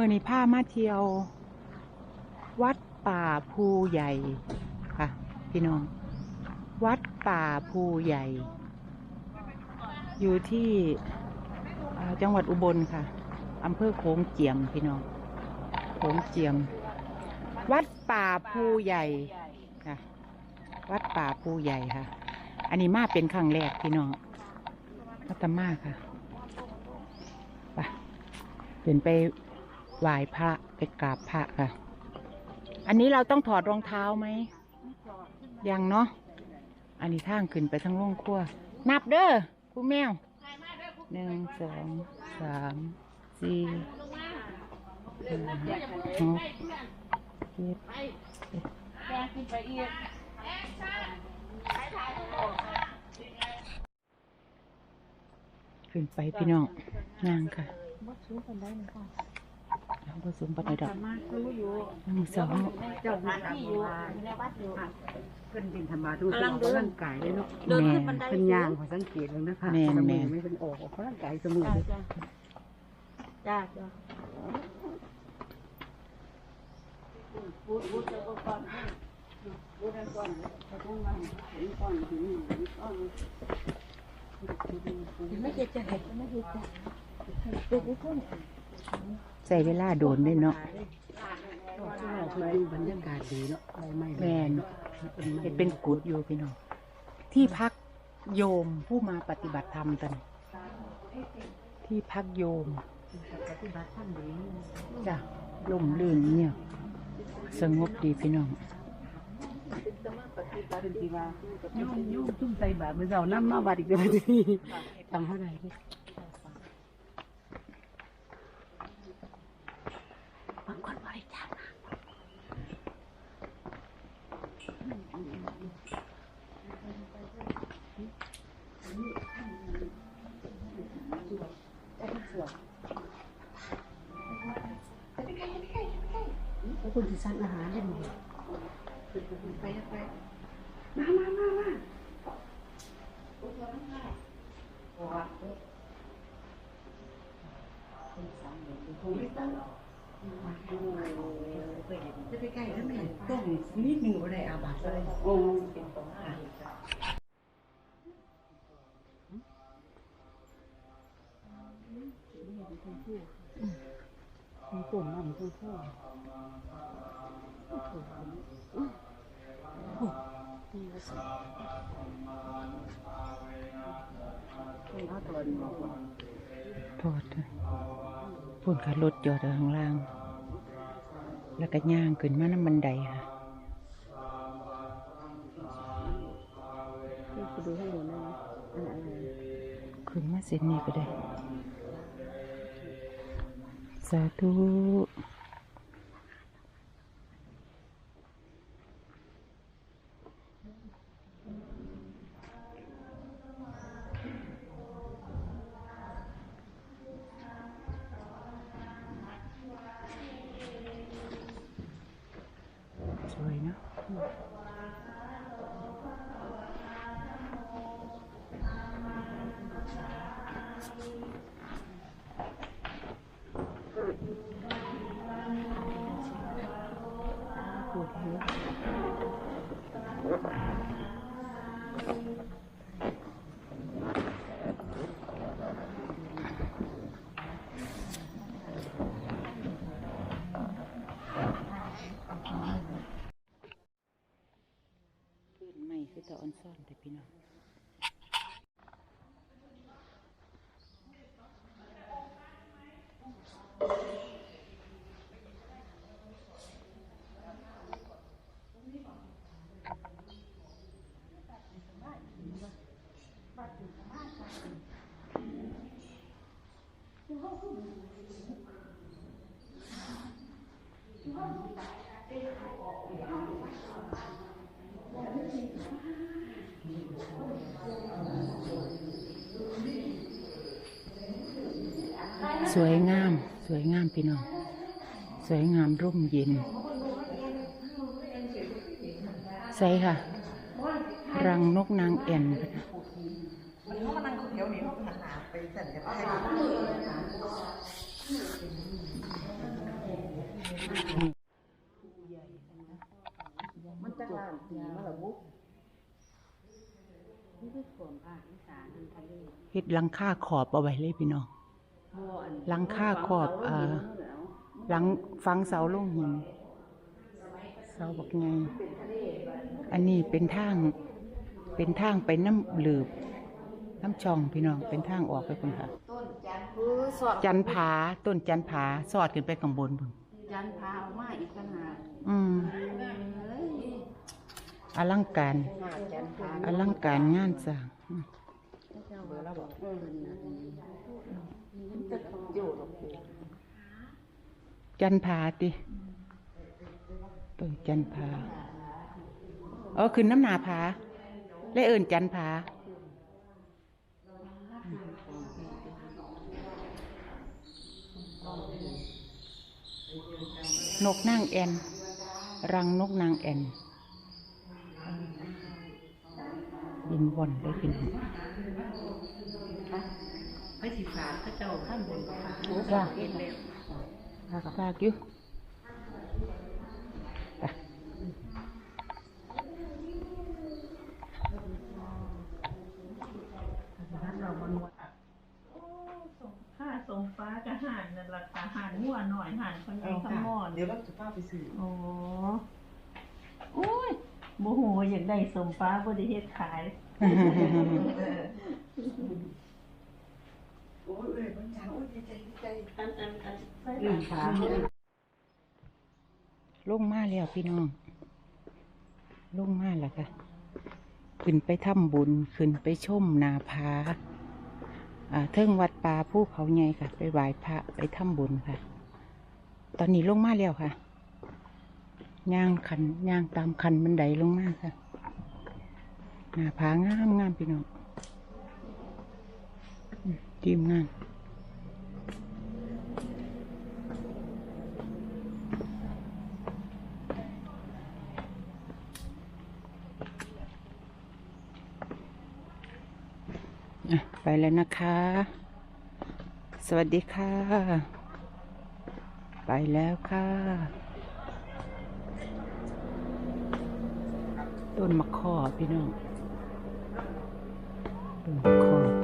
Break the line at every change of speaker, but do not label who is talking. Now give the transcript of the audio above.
มื่อนี้พามาเที่ยว วัดป่าภูใหญ่ค่ะ พี่น้อง วัดป่าภูใหญ่ อยู่ที่จังหวัดอุบลค่ะอำเภอโขงเจียมพี่น้องโขงเจียม วัดป่าภูใหญ่ค่ะ วัดป่าภูใหญ่ค่ะ อันนี้มาเป็นครั้งแรกพี่น้องมัตมาค่ะไปเป็นไป ไหว้พระไปกราบพระค่ะ อันนี้เราต้องถอดรองเท้าไหมยังเนาะ อันนี้ทางขึ้นไปทั้งโรงครัวนับเด้อคุณแมวหนึ่งสองสามสี่ห้าหกเจ็ด
ขึ้นไป
พี่น้องนางค่ะ
นได้ไหมคะ
เอาผสมปัดในดอก
มารู้อยู่
มือสอง
เจ้าหน้าที่อยู่ในวัดอยู่
เพิ่นเป็นธรรมะทุกคนออกกำลังกายเลยเนาะ
เดินขึ้นบันได
เพิ่นย่างขอสังเกตเลยนะคะ
แม่น
คนละ
แม่
มือนไม่เป็นออกออกกำลังกายเสมอ
จ้า
เลย
จ้าจ้าจ้าพูดพูดแล้วก็ก่อนพูดแล้วก่อนเขาต้องมาเห็นก่อนเห็นหนูก่อนไม่เห็นจะเห็นไม่เห็นจะเด็กนี่ก็
ใส่เวลาโดนด้วยเนาะ
ช่วงคือดูบรรยากาศดีเนาะอะไรไม่
แม่นเห็นเป็นกุดอยู่พี่น้องที่พักโยมผู้มาปฏิบัติธรรมกันที่พักโยม
ปฏิบัติท่านดี
จ้ะลมลื่นเนี่ย สงบดีพี่น้อง
เป็นที่ว่ายุ่งยุ่งจุ่มใส่บาตรเมื่อเช้าน้ำมาวัดอีกเดือนนี้ทำเท่าไหร่ แล้วคุณจะสั่งอาหารได้ไหมไปไปมามามามาจะไปใกล้แล้วแม่ต้องนิดหนึ่งก็ได้อาบัตเลยโอ้เป็นตรงหน้ามีตุ่มน้ำทุ่งทุ่ง
โทษนะพูนขับรถจอดอยู่ข้างล่าง แล้วก็ย่างขึ้นมาน้ำบันไดค่ะ
ไปดูข้างบนได้ไหมอะไรอะไร
ขึ้นมาเส้นนี้ก็ได้ สาธุ อนซ่อนแต่พี่น้อง สวยงาม สวยงามพี่น้อง สวยงามร่มเย็นใช่ค่ะ รังนกนางแอ่นมัะเฮ็ดลังค่าขอบเอาไว้เลยพี่น้อง หลังคาขอบอ่าหลังฟังเสาลงหิน เสาบอกไง อันนี้เป็นทาง เป็นทางไปน้ำหลืบ น้ำช่องพี่น้อง เป็นทางออกไปคนค่ะ
ต้นจันทร์คือสอด
จันผา ต้นจันผา สอดขึ้นไปข้างบนพุ่น
จันทร์พาเอามาอีกขนาด
อืม
เอ้ย
อลังการ
หาจันทร์พา
อลังการงานสร้าง อืม
เบอร์แล้วบอกเออมันจะอยู่
จันผาติต้นจันผาเออขึ้นน้ำหนาผาและเอิ่นจันผานกนางแอน รังนกนางแอนบินวนได้กิน
ไปสีฟ้าเขาเจ้าข้างบนฟ้า
จ้า
เห็นแล้ว
ฝากฝากอยู่ไป
เรามานวด
ค่าส่งฟ้ากระหารนั่นราคาหารหัวหน่อยหารคนใหญ่ขมอน
เดี๋ยวเราจะพาไปซื้อ
โอ้โอ้ยโมโหอยากได้สมฟ้าบริเฮ็ดขาย
ล
งมาแล้วพี่น้อง ลงมาแล้วค่ะ ขึ้นไปทำบุญ ขึ้นไปชมนาผาอ่าเทิงวัดป่าภูเขาใหญ่ค่ะ ไปไหว้พระไปทำบุญค่ะ ตอนนี้ลงมาแล้วค่ะย่างคันย่างตามคันบันไดลงมาค่ะนาผางามงามพี่น้องทีมงาน อะไป แล้วนะคะ สวัสดีค่ะ ไปแล้วค่ะ ต้นมะขอพี่น้องต้นมะขอ